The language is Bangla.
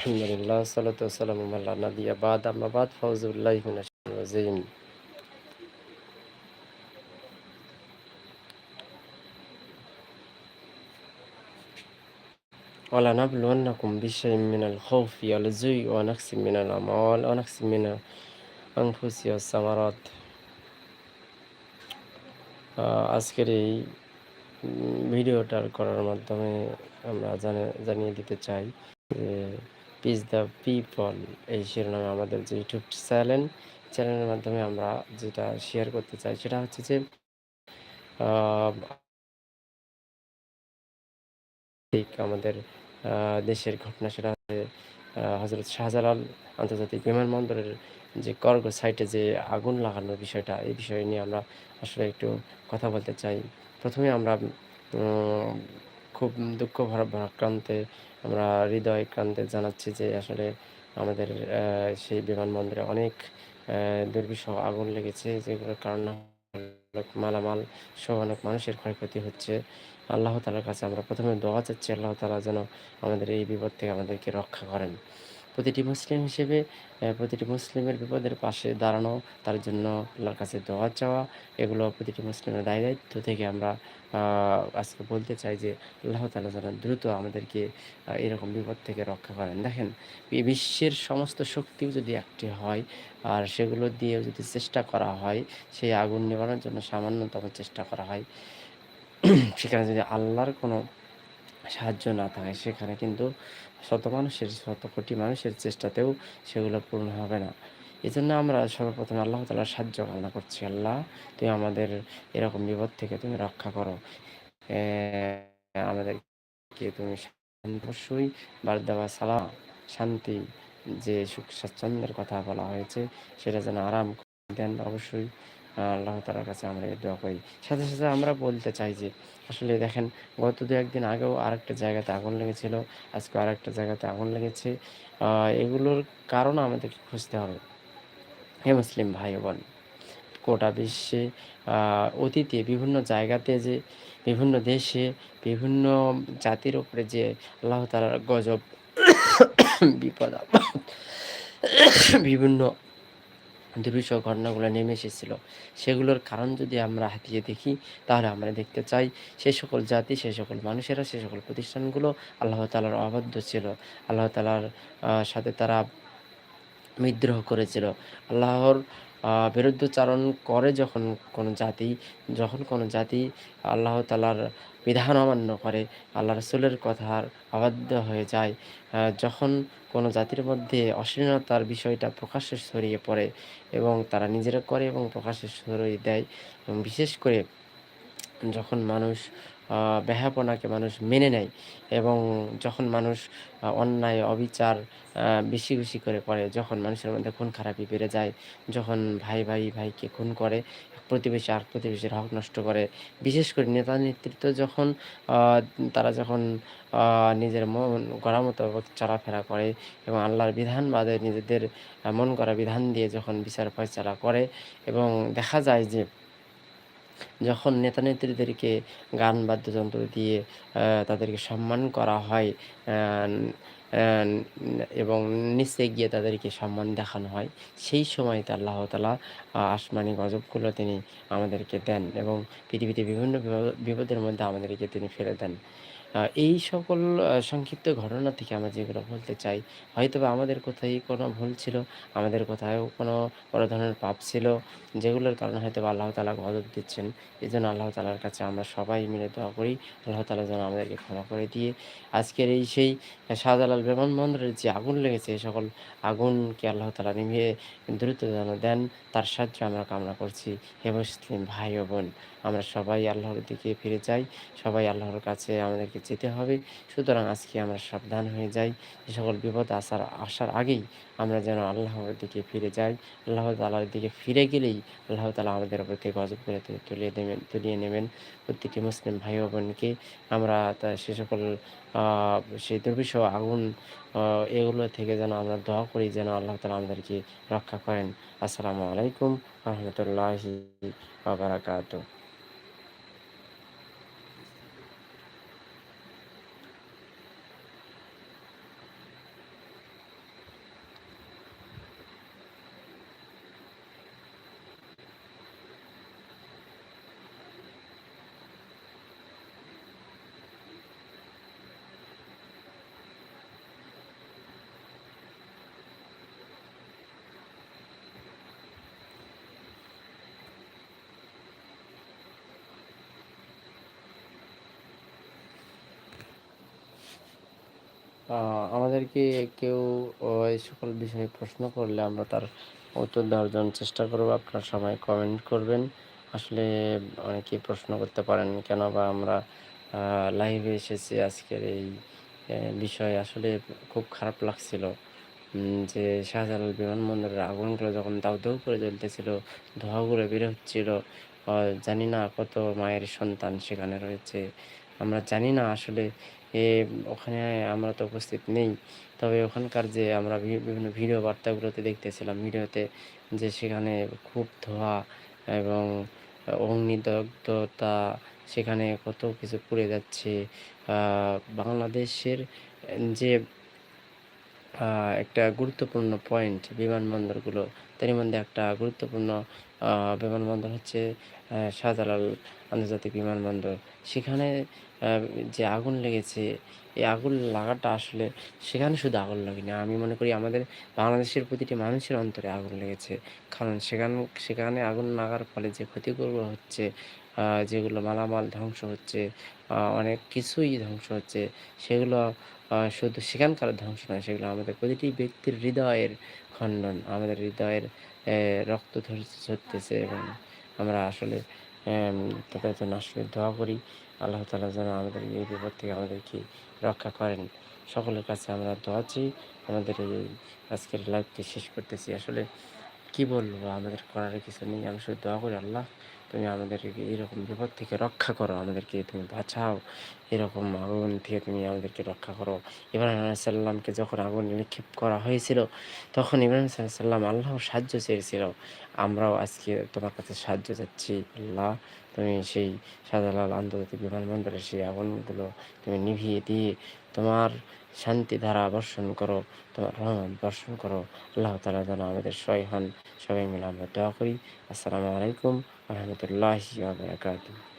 আলহামদুলিল্লাহ সালাতু ওয়াসালামু আলা নাবিয়্যা বাদ আম্মা বাদ ফাউজুবিল্লাহি মিনাশ শাইতানির রাজিম ولنبلونكم بشيء من الخوف والجوع ونقص من الأموال ونقص من الأنفس والثمرات আজকের এই ভিডিওটার করার মাধ্যমে আমরা জানিয়ে দিতে চাই যে পিস দ্য পিপল এই শিরোনামে আমাদের যে ইউটিউব চ্যানেল চ্যানেলের মাধ্যমে আমরা যেটা শেয়ার করতে চাই সেটা হচ্ছে যে ঠিক আমাদের দেশের ঘটনা সেটা হচ্ছে হজরত শাহজালাল আন্তর্জাতিক বিমানবন্দরের যে কর্গ সাইটে যে আগুন লাগানোর বিষয়টা, এই বিষয় নিয়ে আমরা আসলে একটু কথা বলতে চাই। প্রথমে আমরা খুব দুঃখ ভারাক্রান্তে আমরা হৃদয় ক্রান্তে জানাচ্ছি যে আসলে আমাদের সেই বিমানবন্দরে অনেক দুর্বিষহ আগুন লেগেছে, যেগুলোর কারণে মালামাল সহ অনেক মানুষের ক্ষয়ক্ষতি হচ্ছে। আল্লাহ তালার কাছে আমরা প্রথমে দোয়া চাচ্ছি, আল্লাহ তালা যেন আমাদের এই বিপদ থেকে আমাদেরকে রক্ষা করেন। প্রতিটি মুসলিম হিসেবে প্রতিটি মুসলিমের বিপদের পাশে দাঁড়ানো, তার জন্য আল্লাহর কাছে দোয়া চাওয়া, এগুলো প্রতিটি মুসলিমের দায় দায়িত্ব থেকে আমরা আজকে বলতে চাই যে আল্লাহ তালা যেন দ্রুত আমাদেরকে এরকম বিপদ থেকে রক্ষা করেন। দেখেন বিশ্বের সমস্ত শক্তিও যদি একটি হয়, আর সেগুলো দিয়েও যদি চেষ্টা করা হয়, সেই আগুন নেবানোর জন্য সামান্যতম চেষ্টা করা হয়, সেখানে যদি আল্লাহর কোনো সাহায্য না থাকে সেখানে কিন্তু শত মানুষের, শত কোটি মানুষের চেষ্টাতেও সেগুলো পূর্ণ হবে না। এই জন্য আমরা সর্বপ্রথম আল্লাহ তালার সাহায্য কামনা করছি, আল্লাহ তুমি আমাদের এরকম বিপদ থেকে তুমি রক্ষা করো। আমাদেরকে তুমি অবশ্যই বারদাবা সালাম, শান্তি, যে সুখ স্বাচ্ছন্দ্যের কথা বলা হয়েছে, সেটা যেন আরাম দেন। অবশ্যই আল্লাহ তালার কাছে আমরা এই দোয়া করি। সাথে সাথে আমরা বলতে চাই যে, আসলে দেখেন, গত দু, একদিন আগেও আরেকটা জায়গাতে আগুন লেগেছিল, আজকে আরেকটা জায়গাতে আগুন লেগেছে। এগুলোর কারণ আমাদেরকে খুঁজতে হবে। হে মুসলিম ভাই বোন, গোটা বিশ্বে অতীতে বিভিন্ন জায়গাতে যে, বিভিন্ন দেশে বিভিন্ন জাতির উপরে যে আল্লাহ তালার গজব, বিপদ, বিভিন্ন দুর্বিষহ ঘটনাগুলো নেমে এসেছিল। সেগুলোর কারণ যদি আমরা হাতিয়ে দেখি, তাহলে আমরা দেখতে চাই সে সকল জাতি, সে সকল মানুষেরা, সে সকল প্রতিষ্ঠানগুলো আল্লাহ তালার অবাধ্য ছিল। আল্লাহ তালার সাথে তারা বিদ্রোহ করেছিল। আল্লাহর বিরুদ্ধচারণ করে যখন কোনো জাতি, যখন কোনো জাতি আল্লাহ তালার বিধান অমান্য করে, আল্লাহ রসুলের কথার অবাধ্য হয়ে যায় যখন কোনো জাতির মধ্যে অশ্লীলতার বিষয়টা প্রকাশ্যে ছড়িয়ে পড়ে এবং তারা নিজেরা করে এবং প্রকাশ্যে ছড়িয়ে দেয় বিশেষ করে যখন মানুষ ব্যাহাপনাকে মানুষ মেনে নেয় এবং যখন মানুষ অন্যায়, অবিচার বেশি বেশি করে করে, যখন মানুষের মধ্যে খুন খারাপি বেড়ে যায়, যখন ভাই ভাই ভাইকে খুন করে প্রতিবেশী আর প্রতিবেশীর হক নষ্ট করে, বিশেষ করে নেতা নেতৃত্ব যখন তারা যখন নিজের মন গড়া মতো চলাফেরা করে এবং আল্লাহর বিধান বাদে নিজেদের মন করা বিধান দিয়ে যখন বিচার ফয়সালা করে এবং দেখা যায় যে যখন নেতা নেত্রীদেরকে গান বাদ্যযন্ত্র দিয়ে তাদেরকে সম্মান করা হয় এবং নিচে গিয়ে তাদেরকে সম্মান দেখানো হয়, সেই সময়তে আল্লাহ তালা আসমানি গজবগুলো তিনি আমাদেরকে দেন এবং পৃথিবীতে বিভিন্ন বিপদের মধ্যে আমাদেরকে তিনি ফেলে দেন। এই সকল সংক্ষিপ্ত ঘটনা থেকে আমরা যেগুলো বলতে চাই হয়তো আমাদের কোথায় কোনো ভুল ছিল, আমাদের কোথাও কোনো বড় ধরনের পাপ ছিল, যেগুলোর কারণে হয়তো আল্লাহ তালা গজব দিচ্ছেন এই জন্য আল্লাহ তালার কাছে আমরা সবাই মিলে দোয়া করি, আল্লাহ তালা যেন আমাদেরকে ক্ষমা করে দিয়ে আজকের এই সেই শাহজালাল বিমানবন্দরের যে আগুন লেগেছে সকল আগুনকে আল্লাহ তালা নিভিয়ে দ্রুত যেন দেন, তার সাহায্য আমরা কামনা করছি। হে মুসলিম ভাই ও বোন আমরা সবাই আল্লাহর দিকে ফিরে যাই, সবাই আল্লাহর কাছে আমাদেরকে যেতে হবে। সুতরাং আজকে আমরা সাবধান হয়ে যাই। যে সকল বিপদ আসার আসার আগেই আমরা যেন আল্লাহর দিকে ফিরে যাই। আল্লাহ তালার দিকে ফিরে গেলেই আল্লাহ তালা আমাদের উপর থেকে গজব করে তুলিয়ে দেবেন, তুলিয়ে নেবেন। প্রতিটি মুসলিম ভাই বোনকে আমরা সে সকল সেই দুর্বিষহ আগুন এগুলো থেকে যেন আমরা দোয়া করি, যেন আল্লাহ তালা আমাদেরকে রক্ষা করেন। আসসালামু আলাইকুম রহমতুল্লাহি বারাকাতু আমাদেরকে কেউ এই সকল বিষয়ে প্রশ্ন করলে আমরা তার উত্তর দেওয়ার জন্য চেষ্টা করব। আপনার সবাই কমেন্ট করবেন। আসলে অনেকেই প্রশ্ন করতে পারেন কেন বা আমরা লাইভে এসেছি আজকের এই বিষয়ে আসলে খুব খারাপ লাগছিল। যে শাহজালাল বিমানবন্দরের আগুনগুলো যখন দাউ, দাউ করে জ্বলতেছিল, ধোঁয়াগুলো বের হচ্ছিল। জানি না কত মায়ের সন্তান সেখানে রয়েছে। আমরা জানি না আসলে ওখানে আমরা তো উপস্থিত নেই। তবে ওখানকার যে আমরা বিভিন্ন ভিডিও বার্তাগুলোতে দেখতেছিলাম, ভিডিওতে যে সেখানে খুব ধোয়া এবং অগ্নিদগ্ধতা, সেখানে কত কিছু পুড়ে যাচ্ছে। বাংলাদেশের যে একটা গুরুত্বপূর্ণ পয়েন্ট বিমানবন্দরগুলো, তারই মধ্যে একটা গুরুত্বপূর্ণ বিমানবন্দর হচ্ছে শাহজালাল আন্তর্জাতিক বিমানবন্দর। সেখানে যে আগুন লেগেছে, এই আগুন লাগাটা আসলে সেখানে শুধু আগুন লাগেনি। আমি মনে করি আমাদের বাংলাদেশের প্রতিটি মানুষের অন্তরে আগুন লেগেছে। কারণ সেখান সেখানে আগুন লাগার ফলে যে ক্ষতিগুলো হচ্ছে, যেগুলো মালামাল ধ্বংস হচ্ছে, অনেক কিছুই ধ্বংস হচ্ছে, সেগুলো শুধু সেখানকার ধ্বংস নয়, সেগুলো আমাদের প্রতিটি ব্যক্তির হৃদয়ের খণ্ডন। আমাদের হৃদয়ের রক্ত ঝর ঝরতেছে এবং আমরা আসলে তাদের জন্য আসলে দোয়া করি। আল্লাহ তালা যেন আমাদের এই বিপদ থেকে আমাদেরকে রক্ষা করেন। সকলের কাছে আমরা দোয়া চাই। আমাদের এই আজকের লাইভটি শেষ করতেছি। আসলে কি বলব? আমাদের করার কিছু নেই। আমি শুধু দোয়া করি, আল্লাহ তুমি আমাদেরকে এরকম বিপদ থেকে রক্ষা করো। আমাদেরকে তুমি বাঁচাও। এরকম আগুন থেকে তুমি আমাদেরকে রক্ষা করো। ইব্রাহিম আলাইহিস সালামকে যখন আগুনে নিক্ষেপ করা হয়েছিল, তখন ইব্রাহিম আলাইহিস সালাম আল্লাহর সাহায্য চেয়েছিল। আমরাও আজকে তোমার কাছে সাহায্য চাচ্ছি। আল্লাহ তুমি সেই শাহজালাল আন্তর্জাতিক বিমানবন্দরে সেই আগুনগুলো তুমি নিভিয়ে দিয়ে তোমার শান্তি ধারা বর্ষণ করো, তোমার রহমত বর্ষণ করো। আল্লাহ তালা যেন আমাদের সহি হন। সবাই মিলে আমরা দোয়া করি। আসসালামু আলাইকুম রহমতুল্লাহ।